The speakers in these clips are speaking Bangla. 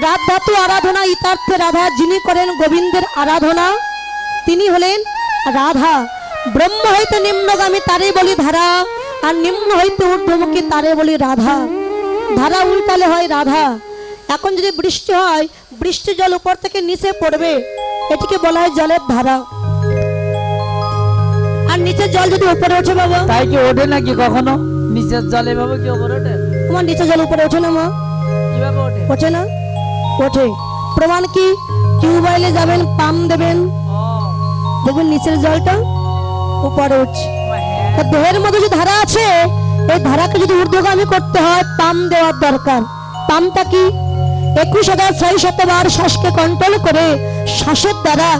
রাত ধাতু আরাধনা ইতার্থে রাধা যিনি করেন গোবিন্দের আরাধনা তিনি হলেন রাধা। ব্রহ্ম হইতে নিম্নগামী তারে বলি ধারা আর নিম্ন হইতে ঊর্ধ্বমুখী তারে বলি রাধা। ধারা উল্টালে হয় রাধা। এখন যদি বৃষ্টি হয় বৃষ্টি জল উপর থেকে নিচে পড়বে এটিকে বলা হয় জলের ধারা। আর নিচের জল যদি উপরে ওঠে বাবা? তাই কি ওঠে নাকি কখনো? নিচের জলে ভাবে কি ওপরে ওঠে? তোমার নিচের জল উপরে ওঠে না মা? কীভাবে ওঠে? ওঠে না? ওঠে প্রমাণ কি? টিউবওয়েলে যাবেন, পাম্প দেবেন। দেখবেন নিচের জলটা উপরে উঠছে। দেহের মধ্যে যে ধারা আছে, এই ধারাকে যদি ঊর্ধ্বগামী করতে হয় পাম দেওয়ার দরকার। পামটা কি? একুশ হাজার ছয় শতবার শ্বাসকে কন্ট্রোল করে শ্বাসের দ্বারা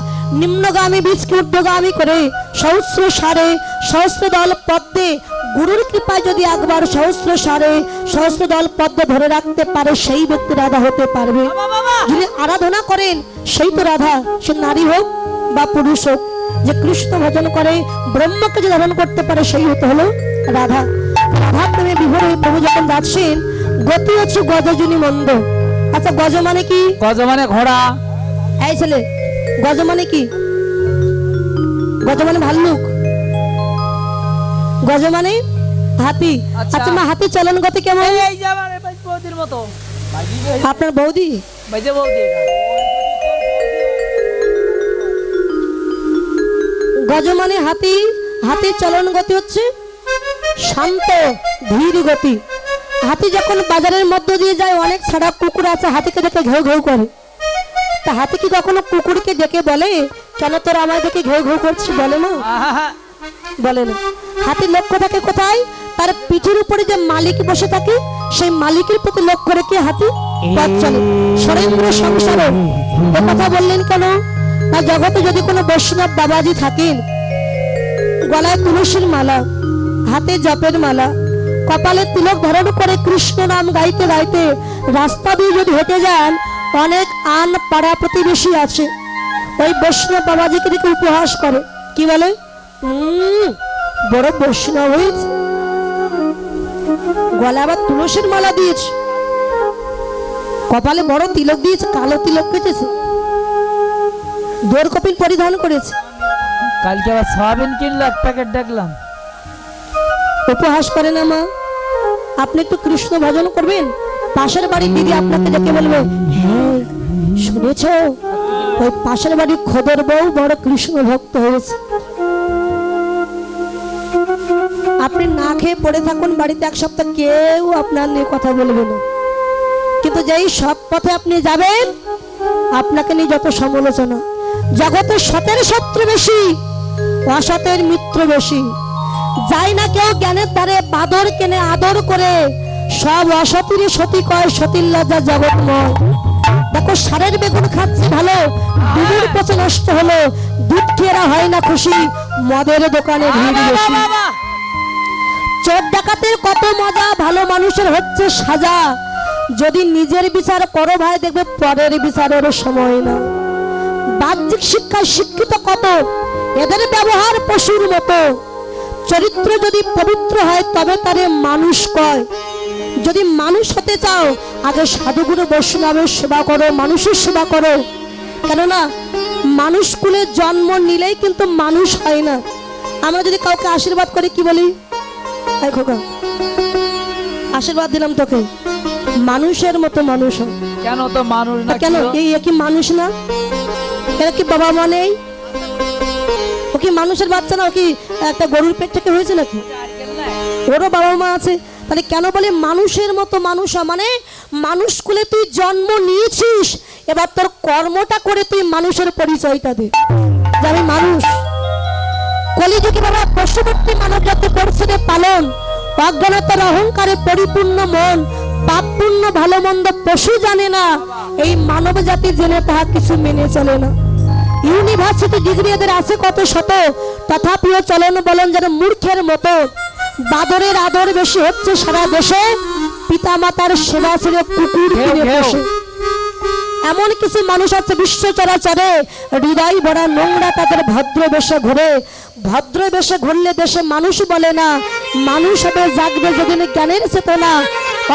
নিম্নগামী বীজকে ঊর্ধ্বগামী করে সহস্র সারে সহস্র দল পদ্মে গুরুর কৃপায় যদি একবার সহস্র সারে সহস্র দল পদ্ম ধরে রাখতে পারে সেই ব্যক্তি রাধা হতে পারবে। যিনি আরাধনা করেন সেই তো রাধা। সে নারী হোক বা পুরুষ হোক যে কৃষ্ণ ভজন করে ব্রহ্মকে যে ধারণ করতে পারে সেই হতে হলো রাধা। রাধা প্রেমে বিভোর হয়ে প্রভু যখন যাচ্ছেন গতি হচ্ছে গজজনী মন্দ। আচ্ছা গজ মানে কি? গজ মানে ঘোড়া। এই ছেলে গজ মানে কি? গজ মানে ভাল্লুক। গজ মানে? হাতি। আচ্ছা। আচ্ছা মা হাতি চলন গতি কেমন? এই এই যে আমার বৌদির মতো। আপনার বৌদি? বাইজে বৌদি। গজ মানে হাতি? হাতির চলন গতি হচ্ছে শান্ত ধীর গতি। হাতি যখন বাজারের মধ্য দিয়ে যায় অনেক ছাড়া কুকুর আছে হাতিকে দেখে ঘেউ ঘেউ করে। তা হাতি কি কখনো কুকুরকে ডেকে বলে? কেন তোর আমার দেখে ঘেউ ঘেউ করছিস বলে না আহা, বলে না হাতির লক্ষ্য থাকে কোথায়? তার পিঠের উপরে যে মালিক বসে থাকে সেই মালিকের প্রতি লক্ষ্য রেখে হাতি পথ চলে। সরেন্দ্র সংসারও এ কথা বললেন কেন? না জগতে যদি কোনো বৈষ্ণব বাবাজি থাকেন গলায় তুলসীর মালা হাতে জপের মালা কপালে তিলক ধারণ করে কৃষ্ণ নাম গাইতে গাইতে রাস্তা দিয়ে যদি হেঁটে যান অনেক আন পাড়া প্রতিবেশী আছে। ওই বৈষ্ণব বাবাজিকে দেখে উপহাস করে। কি বলে? বড় বৈষ্ণব হয়েছে গলা আবার তুলসীর মালা দিয়েছে। কপালে বড় তিলক দিয়েছে কালো তিলক কেটেছে। দোর কপিল পরিধান করেছে। কালকে আবার সয়াবিন কিনলো এক প্যাকেট দেখলাম। উপহাস করে না মা। আপনি একটু কৃষ্ণ ভজন করবেন? পাশের বাড়ির দিদি আপনাকে দেখে বলবে হ্যাঁ শুনেছ? ওই পাশের বাড়ির খোদের বউ বড় কৃষ্ণ ভক্ত হয়েছে। আপনি না খেয়ে পড়ে থাকুন বাড়িতে এক সপ্তাহ, কেউ আপনার নিয়ে কথা বলবে না। কিন্তু যেই সব পথে আপনি যাবেন, আপনাকে নিয়ে যত সমালোচনা জগতের সতের শত্রু বেশি, অসতের মিত্র বেশি। যাই না কেউ জ্ঞানের দ্বারে বাদর কেনে আদর করে, সব অসতিরে সতী কয়, সতীর লজ্জা জগৎময় দেখো, সারের বেগুন খাচ্ছে ভালো দুধের পচে নষ্ট হলো, দুধ খেয়েরা হয় না খুশি, মদের দোকানে ভিড় বেশি। চোর ডাকাতের কত মজা, ভালো মানুষের হচ্ছে সাজা। যদি নিজের বিচার করো ভাই, দেখবে পরের বিচারের সময় না। বাহ্যিক শিক্ষায় শিক্ষিত কত? এদের ব্যবহার পশুর মতো। চরিত্র যদি পবিত্র হয়, তবে তারে মানুষ কয়। যদি মানুষ হতে চাও, আগে সাধুগুরু বৈষ্ণবের সেবা করো, মানুষের সেবা করো। কেননা, মানুষ কুলে জন্ম নিলেই কিন্তু মানুষ হয় না। আমরা যদি কাউকে আশীর্বাদ করি, কি বলি? খোকা আশীর্বাদ দিলাম তোকে। মানুষের মতো মানুষ কেন তো মানুষ না কেন? এই কি মানুষ না? এরা কি বাবা মা নেই? ও কি মানুষের বাচ্চা না? ও কি একটা গরুর পেট থেকে হয়েছে নাকি? ওরও বাবা মা আছে। তাহলে কেন বলে মানুষের মতো মানুষ মানে মানুষ কুলে তুই জন্ম নিয়েছিস এবার তোর কর্মটা করে তুই মানুষের পরিচয়টা দে। যে আমি মানুষ। কলিযুগে বাবা পশুবর্তী মানব জাতি করছে রে পালন অজ্ঞানতার অহংকারে পরিপূর্ণ মন পাপপূর্ণ ভালো মন্দ পশু জানে না এই মানব জাতি জেনে তাহা কিছু মেনে চলে না। ইউনিভার্সিটি ডিগ্রি এদের আছে কত শত তথাপিও চলন বলন যেন মূর্খের মতো। বাদরের আদর বেশি হচ্ছে সারা দেশে পিতা মাতার সেবা ছেড়ে কুকুর এমন কিছু মানুষ আছে বিশ্ব চরাচরে, হৃদয় ভরা নোংরা তাদের ভদ্র বেশে ঘুরে। ভদ্র বেশে ঘুরলে দেশে মানুষ বলে না, মানুষ হবে জাগবে যেদিন জ্ঞানের চেতনা।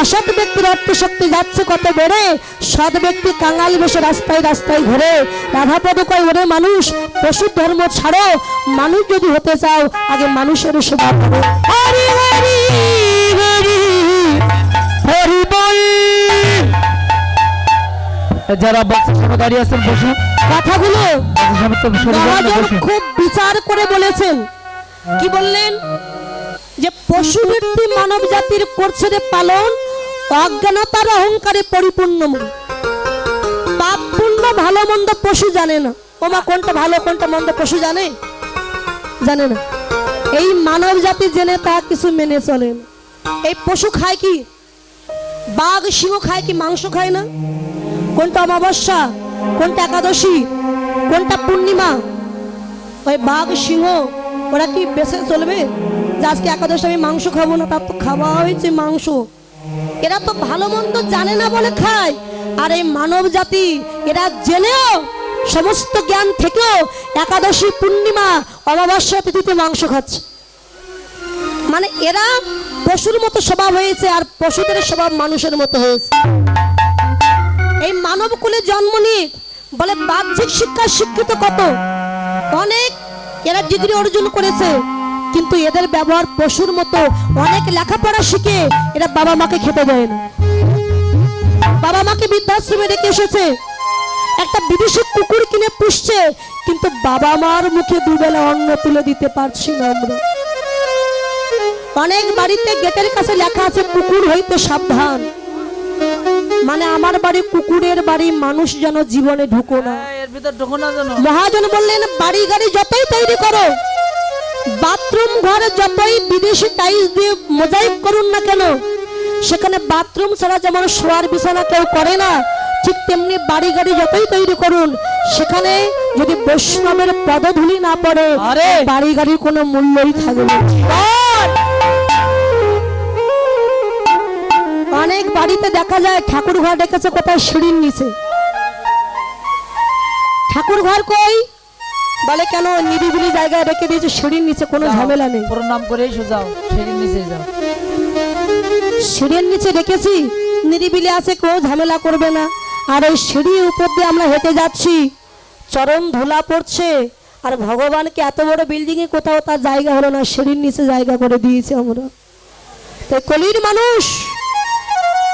অসৎ ব্যক্তির অর্থশক্তি যাচ্ছে কত বেড়ে, সৎ ব্যক্তি কাঙাল বেশে রাস্তায় রাস্তায় ঘুরে। রাধাপদ কয়, ওরে মানুষ, পশুর ধর্ম ছাড়ো, মানুষ যদি হতে চাও, আগে মানুষের সেবা করো। যারা সামনে দাঁড়িয়ে আছেন বসুন। কথাগুলো খুব বিচার করে বলেছেন। কি বললেন? যে পশু ব্যক্তি মানব জাতির করছে রে পালন অজ্ঞানতার অহংকারে পরিপূর্ণ পাপ পুণ্য ভালো মন্দ পশু জানে না। ওমা কোনটা ভালো কোনটা মন্দ পশু জানে? জানে না। এই মানব জাতি জেনে তা কিছু মেনে চলে না। এই পশু খায় কি? বাঘ সিংহ খায় কি? মাংস খায় না? কোনটা অমাবস্যা, কোনটা একাদশী, কোনটা পূর্ণিমা? ওই বাঘ, সিংহ, ওরা কি বেঁচে চলবে? যে আজকে একাদশী, আমি মাংস খাব না, তার তো খাওয়া হয়েছে মাংস। এরা তো ভালো মন্দ জানে না বলে খায়। আর এই মানব জাতি, এরা জেনেও, সমস্ত জ্ঞান থেকেও একাদশী, পূর্ণিমা, অমাবস্যা তিথিতে মাংস খাচ্ছে। মানে এরা পশুর মতো স্বভাব হয়েছে, আর পশুদের স্বভাব মানুষের মতো হয়েছে। এই মানব কুলে জন্ম নিয়ে বলে বাহ্যিক শিক্ষা শিক্ষিত কত? অনেক এরা ডিগ্রি অর্জন করেছে, কিন্তু এদের ব্যবহার পশুর মতো। অনেক লেখাপড়া শিখে এরা বাবা মাকে খেতে দেয় না। বাবা মাকে বৃদ্ধাশ্রমে রেখে এসেছে। একটা বিদেশি কুকুর কিনে পুষছে, কিন্তু বাবা মার মুখে দুবেলা অন্ন তুলে দিতে পারছি না আমরা। অনেক বাড়িতে গেটের কাছে লেখা আছে, কুকুর হইতে সাবধান। মানে আমার বাড়ি কুকুরের বাড়ি মানুষ যেন জীবনে ঢুকো না হ্যাঁ, এর ভিতর ঢুকো না যেন মহাজন বললেন বাড়ি গাড়ি যতই তৈরি করো বাথরুম ঘরে যতই বিদেশি টাইলস দিয়ে মোজাইক করুন না কেন সেখানে বাথরুম ছাড়া যেমন শোয়ার বিছানা কেউ করে না ঠিক তেমনি বাড়ি গাড়ি যতই তৈরি করুন সেখানে যদি বৈষ্ণবের পদধূলি না পড়ে! বাড়ি গাড়ির কোনো মূল্যই থাকবে না। অনেক বাড়িতে দেখা যায় ঠাকুর ঘর ডেকেছে কোথায়? সিঁড়ির নিচে। ঠাকুর ঘর কই? বলে কেন নিরিবিলি জায়গায় রেখে দিয়েছে? সিঁড়ির নিচে কোনো ঝামেলা নেই। প্রণাম করেই সোজাও সেদিন নিচে যাও। সিঁড়ির নিচে রেখেছি নিরিবিলি আছে কেউ ঝামেলা করবে না। আর ওই সিঁড়ির উপর দিয়ে আমরা হেঁটে যাচ্ছি। চরম ধুলা পড়ছে আর ভগবানকে এত বড় বিল্ডিং এ কোথাও তার জায়গা হলো না সিঁড়ির নিচে জায়গা করে দিয়েছে আমরা। তাই কলির মানুষ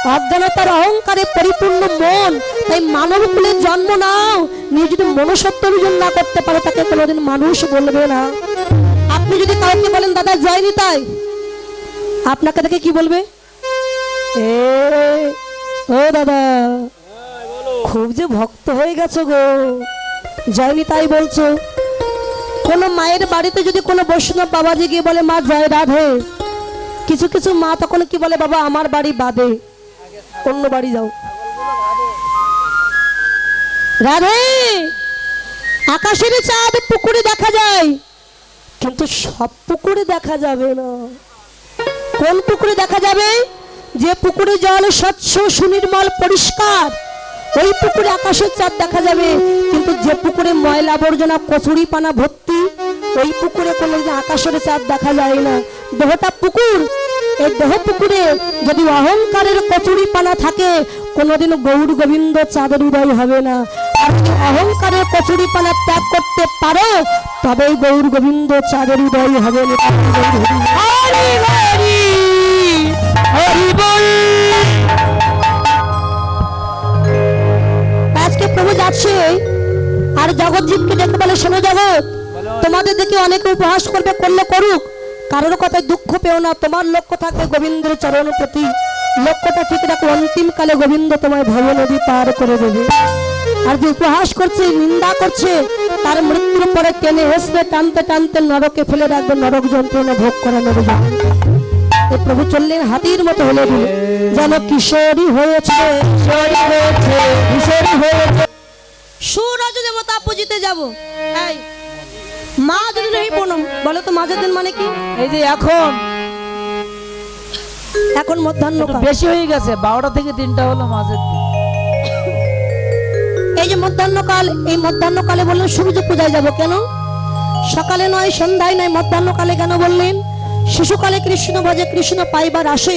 অজ্ঞানতার অহংকারে পরিপূর্ণ মন। তাই মানব কুলের জন্ম নাও। নিয়ে যদি মনুষ্যত্ব অর্জন না করতে পারে, তাকে কোনোদিন মানুষ বলবে না। আপনি যদি কাউকে বলেন, দাদা, যায়নি তাই, আপনাকে দেখে কি বলবে? এ, ও দাদা, খুব যে ভক্ত হয়ে গেছো গো। যায়নি তাই বলছো। কোনো মায়ের বাড়িতে যদি কোনো বৈষ্ণব বাবাজি গিয়ে বলে, মা, জয় রাধে। কিছু কিছু মা তখন কি বলে, বাবা, আমার বাড়ি বাদে। অন্য বাড়ি যাও। রাধে, আকাশের চাঁদ পুকুরে দেখা যায়, কিন্তু সব পুকুরে দেখা যাবে না। কোন পুকুরে দেখা যাবে? যে পুকুরে জল, স্বচ্ছ, সুনির্মল, পরিষ্কার, ওই পুকুরে আকাশের চাঁদ দেখা যাবে। কিন্তু যে পুকুরে ময়লা আবর্জনা, কচুরি পানা ভর্তি, ওই পুকুরে কোনো আকাশের চাঁদ দেখা যায় না। দেহটা পুকুর এই দেহ পুকুরে যদি অহংকারের কচুরি পানা থাকে, কোনোদিন গৌর গোবিন্দ চাঁদের উদয় হবে না। আর অহংকারের কচুরি পানা ত্যাগ করতে পারো, তবেই গৌর গোবিন্দ চাঁদের উদয় হবে আজকে প্রভু যাচ্ছে। আর জগৎজীবকে ডেকে বলে, শোনো জগৎ, তোমাদের দেখে অনেকে উপহাস করবে, করলে করুক। কারোর কথায় দুঃখ পেও না, তোমার লক্ষ্য থাকবে গোবিন্দের চরণ প্রতি। লক্ষ্যটা ঠিক রাখো, অন্তিম কালে গোবিন্দ তোমায় ভব নদী পার করে দেবে। আর যে উপহাস করছে, নিন্দা করছে, তার মৃত্যুর পরে টেনে হেসবে টানতে টানতে নরকে ফেলে রাখবে, নরক যন্ত্রণা ভোগ করা এ প্রভু চললেন হাতির মতো হলে যেন কিশোরী হয়েছে কিশোরী হয়েছে সুরাজ দেবতা পুজিতে যাব। মা যদি নেই প্রণাম। বলো তো মাঝের দিন মানে কি? এই যে এখন। এখন মধ্যাহ্ন বেশি হয়ে গেছে বারোটা থেকে তিনটা হলো মাঝের দিন এই যে মধ্যাহ্নকাল এই মধ্যাহ্নকালে বললেন সূর্য পূজায় যাব কেন? সকালে নয় সন্ধ্যায় নয় মধ্যাহ্নকালে কেন বললেন? শিশুকালে কৃষ্ণ ভজে কৃষ্ণ পাইবার আসে।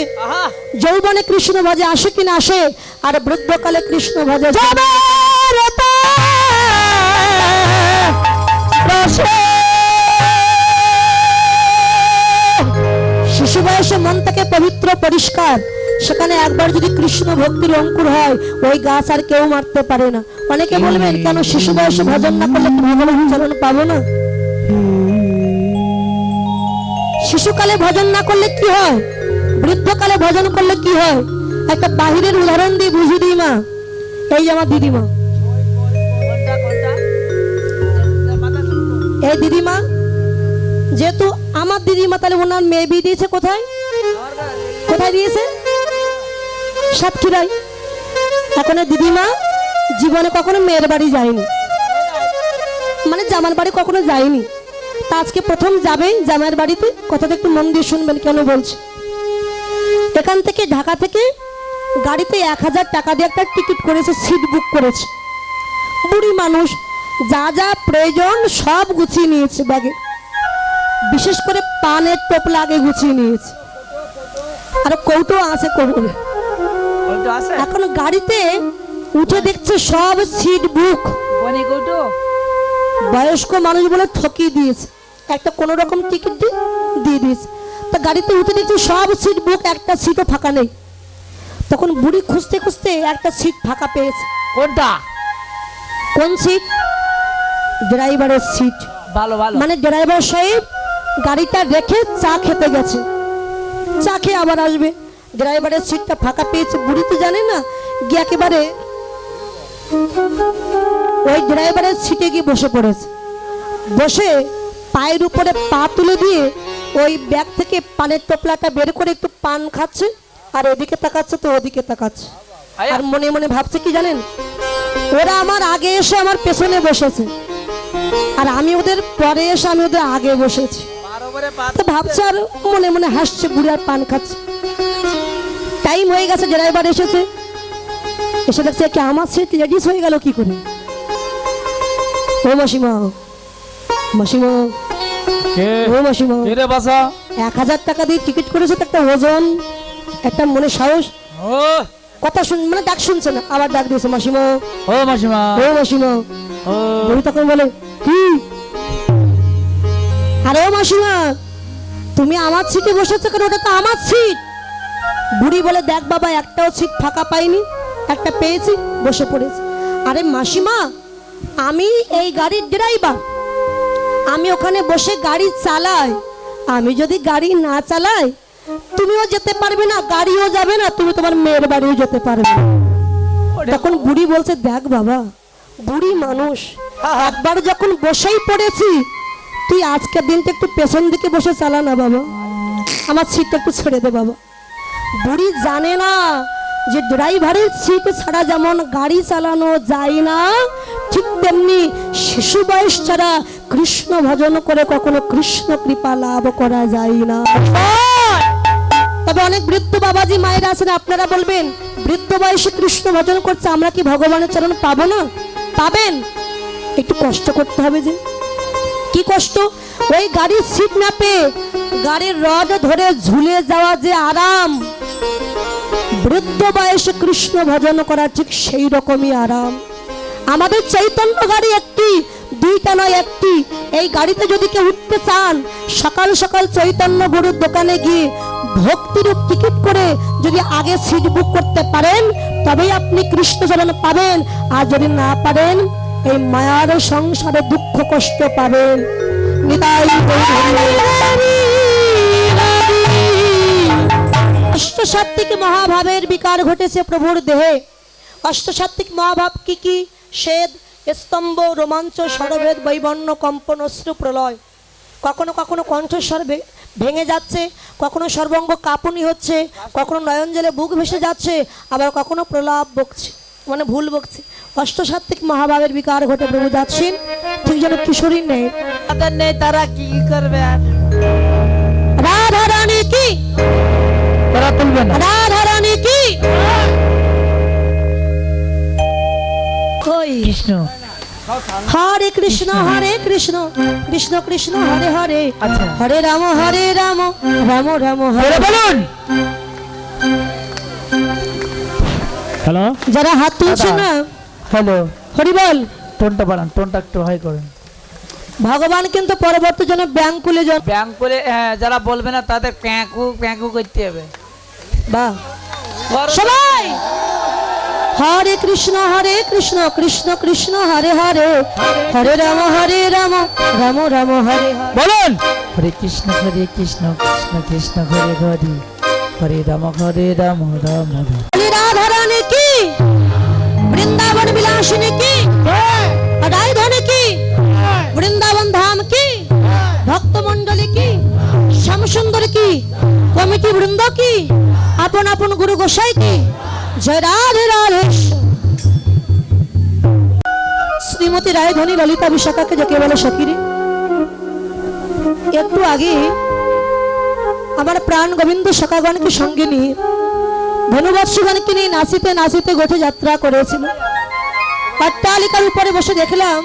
যৌবনে কৃষ্ণ ভজে আসে কিনা আসে? আর বৃদ্ধকালে কৃষ্ণ ভজে যাবার শিশু বয়সে মন থেকে পবিত্র পরিষ্কার। সেখানে একবার যদি কৃষ্ণ ভক্তির অঙ্কুর হয় ওই গাছ আর কেউ মারতে পারে না। অনেকে বলবেন কেন শিশু বয়সে ভজন না করলে কি ভগবান চরণ পাবো না? শিশুকালে ভজন না করলে কি হয়? বৃদ্ধকালে ভজন করলে কি হয়? একটা বাহিরের উদাহরণ দিয়ে বুঝি দিই মা। এই যে আমার দিদিমা। এই দিদিমা যেহেতু আমার দিদিমা তাহলে ওনার মেয়ে বিয়ে দিয়েছে কোথায়? কোথায় দিয়েছে? সাতক্ষীরায়। এখন দিদিমা জীবনে কখনো মেয়ের বাড়ি যায়নি। মানে জামার বাড়ি কখনো যায়নি। তা আজকে প্রথম যাবে জামাইয়ের বাড়িতে? কথাটা একটু মন দিয়ে শুনবেন কেন বলছি। এখান থেকে ঢাকা থেকে গাড়িতে এক হাজার টাকা দিয়ে একটা টিকিট করেছে, সিট বুক করেছে। বুড়ি মানুষ যা যা প্রয়োজন সব গুছিয়ে নিয়েছে ব্যাগে। বিশেষ করে পানের টোপলা আগে গুছিয়ে নিয়েছে। আর কৌটো আছে আছে? এখন গাড়িতে উঠে দেখছে সব সিট বুক। বয়স্ক মানুষ বলে ঠকিয়ে দিয়েছে। একটা কোনো রকম টিকিট দিয়ে দিয়েছে। তা গাড়িতে উঠে দেখছি সব সিট বুক একটা সিটও ফাঁকা নেই। তখন বুড়ি খুঁজতে খুঁজতে একটা সিট ফাঁকা পেয়েছে। কোনটা? কোন সিট? ড্রাইভারের সিট। ভালো ভালো। মানে ড্রাইভার সাহেব গাড়িটা রেখে চা খেতে গেছে। চা খেয়ে আবার আসবে। ড্রাইভারের সিটটা ফাঁকা পেয়েছে বুড়ি তো জানে না গিয়ে একেবারে ওই ড্রাইভারের সিটে গিয়ে বসে পড়েছে। বসে পায়ের উপরে পা তুলে দিয়ে ওই ব্যাগ থেকে পানের টোপলাটা বের করে একটু পান খাচ্ছে আর ওদিকে তাকাচ্ছে তো ওদিকে তাকাচ্ছে। আর মনে মনে ভাবছে কি জানেন ওরা আমার আগে এসে আমার পেছনে বসেছে। আর আমি ওদের পরে এসে আমি ওদের আগে বসেছি। ভাবছে আর মনে মনে হাসছে বুড়ি আর পান খাচ্ছে। টাইম হয়ে গেছে ড্রাইভার এসেছে। এসে দেখছে কি আমার সিট লেডিস হয়ে গেল কি করে? ও মাসিমা মাসিমা। ও মাসিমা। এক হাজার টাকা দিয়ে টিকিট করেছে তো একটা ওজন একটা মনে সাহস। ও। কথা শুন মানে ডাক শুনছে না আবার ডাক দিয়েছে মাসিমা। ও মাসিমা। ও মাসিমা। ও। তখন বলে কি? আরে ও মাসিমা তুমি আমার সিটে বসেছো কেন? ওটা তো আমার সিট বুড়ি বলে দেখ বাবা একটাও সিট ফাঁকা পাইনি একটা পেয়েছি বসে পড়েছি। আরে মাসিমা আমি এই গাড়ির ড্রাইভার আমি ওখানে বসে গাড়ি চালাই। আমি যদি গাড়ি না চালাই তুমিও যেতে পারবে না গাড়িও যাবে না তুমি তোমার মেয়ের বাড়িও যেতে পারবে তখন বুড়ি বলছে দেখ বাবা বুড়ি মানুষ একবার যখন বসেই পড়েছি তুই আজকের দিনটা একটু পেছন দিকে বসে চালা না বাবা। আমার সিটটা একটু ছেড়ে দে বাবা। বুড়ি জানে না যে ড্রাইভারের সিট ছাড়া যেমন গাড়ি চালানো যায় না, ঠিক তেমনি শিশু বয়স ছাড়া কৃষ্ণ ভজন করে কখনো কৃষ্ণ কৃপা লাভ করা যায় না। তবে অনেক বৃদ্ধ বাবাজি মায়েরা আছেন, আপনারা বলবেন, বৃদ্ধ বয়সে কৃষ্ণ ভজন করছে আমরা কি ভগবানের চরণ পাবো না? পাবেন? একটু কষ্ট করতে হবে যে। কি কষ্ট? ওই গাড়ির সিট না পেয়ে গাড়ির রড ধরে ঝুলে যাওয়া যে আরাম। বৃদ্ধ বয়সে কৃষ্ণ ভজন করা ঠিক সেই রকমই আরাম। আমাদের চৈতন্য গাড়ি একটি, দুইটা নয়, একটি। এই গাড়িতে যদি কেউ উঠতে চান, সকাল সকাল চৈতন্য গুরুর দোকানে গিয়ে ভক্তির টিকিট করে যদি আগে সিট বুক করতে পারেন, তবেই আপনি কৃষ্ণ কৃষ্ণচরণ পাবেন। আর যদি না পারেন এই মায়ার সংসারে দুঃখ কষ্ট পাবেন। অষ্টসাত্ত্বিক মহাভাবের বিকার ঘটেছে প্রভুর দেহে। অষ্টসাত্ত্বিক মহাভাব কি কি? শ্বেদ স্তম্ভ, রোমাঞ্চ সরভেদ বৈবর্ণ, কম্পন, অশ্রু, প্রলয়। কখনো কখনো কণ্ঠস্বর ভেঙে যাচ্ছে, কখনো সর্বঙ্গ কাঁপুনি হচ্ছে, কখনো নয়ন জলে বুক ভেসে যাচ্ছে, আবার কখনো প্রলাপ বকছে। মানে ভুল বকছে। অষ্টসাত্ত্বিক মহাভাবের বিকার ঘটে প্রভু যাচ্ছেন। ঠিক যেন কিশোরী নেই তাদের নেই তারা কি করবে? আর রাধা রানী কি? তারা তুলবে না। রাধা রানী কি? কই? কৃষ্ণ। হরে কৃষ্ণ হরে কৃষ্ণ কৃষ্ণ কৃষ্ণ হরে হরে। আচ্ছা। হরে রাম হরে রাম রাম রাম হরে। বলুন। হ্যালো যারা হাত তুলছে না হ্যালো হরি বল। টোনটা বাড়ান টোনটা একটু হাই করুন। ভগবান কিন্তু পরবর্তী জন্য ব্যাংক খুলে ব্যাংক করে হ্যাঁ যারা বলবে না তাদের প্যাঁকু প্যাঁকু করতে হবে। বাহ। সবাই! হরে কৃষ্ণ হরে কৃষ্ণ কৃষ্ণ কৃষ্ণ হরে হরে। হরে রাম হরে রাম রাম রাম হরে হরে। বলুন! হরে কৃষ্ণ হরে কৃষ্ণ কৃষ্ণ কৃষ্ণ হরে হরে। হরে রাম হরে রাম রাম বলি কি? বৃন্দাবন বিলাসিনী কি? ধনী কি? বৃন্দাবন ধাম কি? ভক্ত মন্ডলী কি? শ্যামসুন্দর কি? কমিটি বৃন্দ কি? আপন আপন গুরু গোসাই কি? জয় রাধে রাধেশ্বর শ্রীমতী রায়ধনী ললিতা বিশাখাকে যাকে বলে সখিরে, একটু আগে আমার প্রাণ গোবিন্দ সখাগণকে সঙ্গে নিয়ে ধনুবৎসগণকে নিয়ে নাচিতে নাচিতে গোঠে যাত্রা করেছিল। অট্টালিকার উপরে বসে দেখলাম,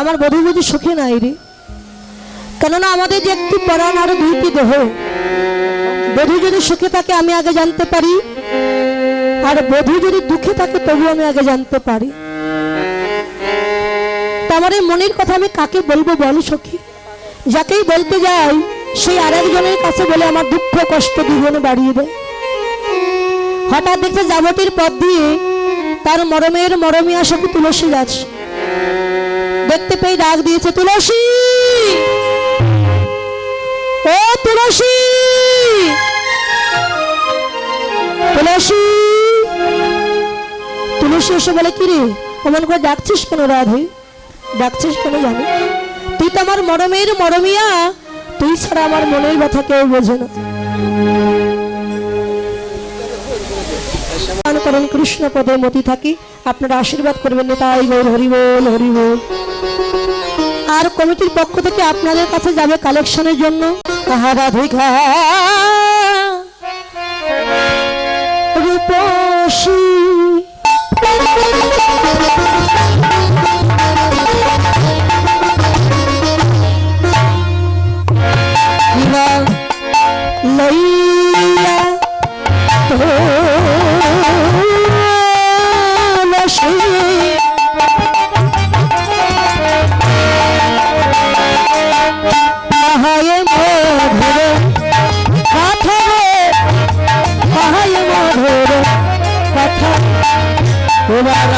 আমার বধূ সুখে নাই রে। কেননা আমাদের যে একটি পরাণ আরও দুইটি দেহ, বধূ যদি সুখে থাকে আমি আগে জানতে পারি, আর বধূ যদি দুঃখে থাকে তবু আমি আগে জানতে পারি। আমার এই মনের কথা আমি কাকে বলব বল সখী? যাকেই বলতে যাই, সেই আরেকজনের কাছে বলে আমার দুঃখ, কষ্ট দ্বিগুণে বাড়িয়ে দেয়। হঠাৎ দেখছে যাবতীর পথ দিয়ে তার মরমের মরমিয়া সখী তুলসী গাছ। দেখতে পেয়ে ডাক দিয়েছে, তুলসী! ও তুলসী! তুলসী! তুলসী এসে বলে কি রে অমন করে ডাকছিস কেন রাধে? ডাকছিস কেন জানি? তুই তো আমার মরমের মরমিয়া। তুই ছাড়া আমার মনের ব্যথা কেউ বোঝে না। করেন কৃষ্ণ পদে মতি থাকি। আপনারা আশীর্বাদ করবেন না তাই গৌর হরিবল হরিবল আর কমিটির পক্ষ থেকে আপনাদের কাছে যাবে কালেকশনের জন্য। রাধিকা। রূপসী। তোমার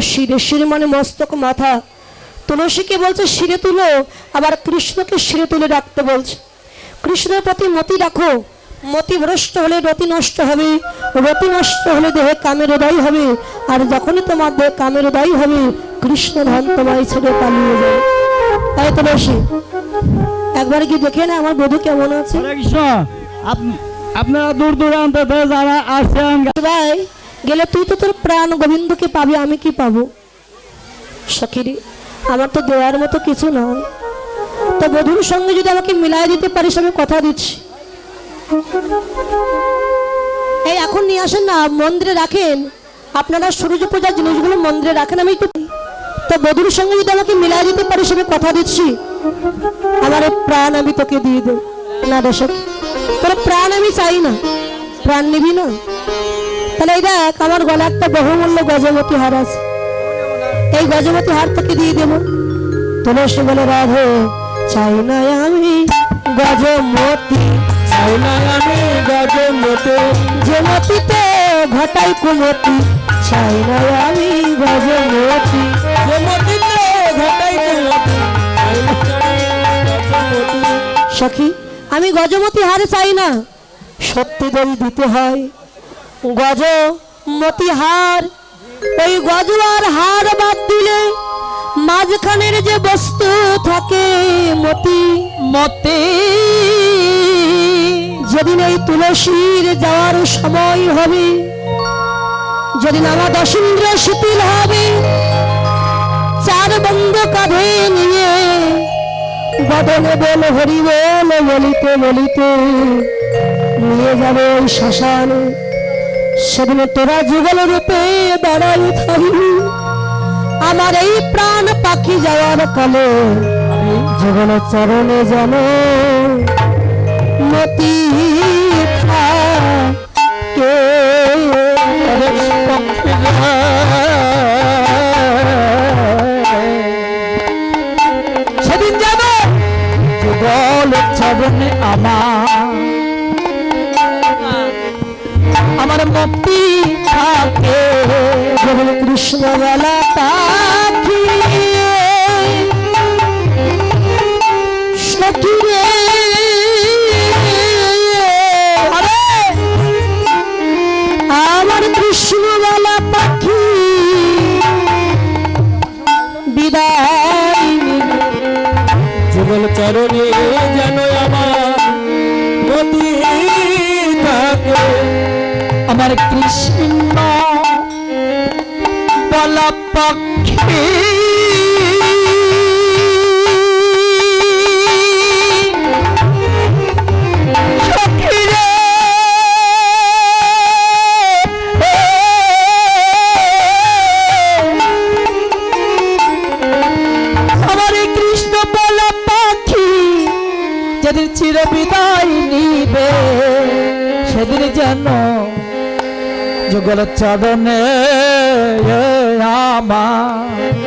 রে তুলসী রে শির মানে মস্তক মাথা। তুলসীকে বলছে শিরে তুলো আবার কৃষ্ণকে শিরে তুলে রাখতে বলছে। কৃষ্ণের প্রতি মতি রাখো মতি ভ্রষ্ট হলে রতি নষ্ট হবে রতি নষ্ট হলে দেহে কামের উদয় হবে আর যখনই তোমার দেহে কামের উদয় হবে কৃষ্ণ ধান তোমায় ছেড়ে পালিয়ে যাবে। তাই তুলসী একবার কি দেখে না আমার বধু কেমন আছে। আপনারা দূর দূরান্ত যারা আসছেন ভাই গেলে তুই তো তোর প্রাণ গোবিন্দকে পাবি, আমি কি পাবো? সখিরি, আমার তো দেওয়ার মতো কিছু নয় তো বধুর সঙ্গে যদি আমাকে মিলাই দিতে পারিস, আমি কথা দিচ্ছি। এই, এখন নিয়ে আসেন না, মন্দিরে রাখেন। আপনারা সূর্য পূজার জিনিসগুলো মন্দিরে রাখেন, আমি একটু তো বধুর সঙ্গে যদি আমাকে মিলাই দিতে পারিস, আমি কথা দিচ্ছি। আমার প্রাণ আমি তোকে দিয়ে দেব। না রে তোর প্রাণ আমি চাই না। প্রাণ নিবি না? তাহলে এই দেখ আমার গলা একটা বহুমূল্য গজবতী হার আছে। এই গজবতী হার তোকে দিয়ে দেবো। তুলসী বলে রাধে চাই না আমি গজমতি। চাই না আমি গজমতি। যে মতিতে ঘটাই কুমতি চাই না আমি গজমতি। যে মতিতে ঘটাই কুমতি সখী আমি গজমতি হারে চাই না। সত্যি দই দিতে হয় গজমতি হার ওই গজ আর হার বাদ দিলে মাঝখানের যে বস্তু থাকে মতি, মতে। যেদিন এই তুলসীর যাওয়ার সময় হবে, যেদিন আমার দশিন্দ্র শিথিল হবে, চার বন্ধ কাঁধে নিয়ে বদলে বল হরি বল বলিতে বলিতে নিয়ে যাবে ওই শ্মশানে। সেদিনে তোরা যুগল রূপে বেড়াই থাকবি। আমার এই প্রাণ পাখি যাওয়ার কালে, যুগল চরণে যেন মতি চরণে যেন আমার মতি থাকে আমার কৃষ্ণ বলা পক্ষী চির বিদায় নিবে সেদিন যেন যুগল চরণে আমার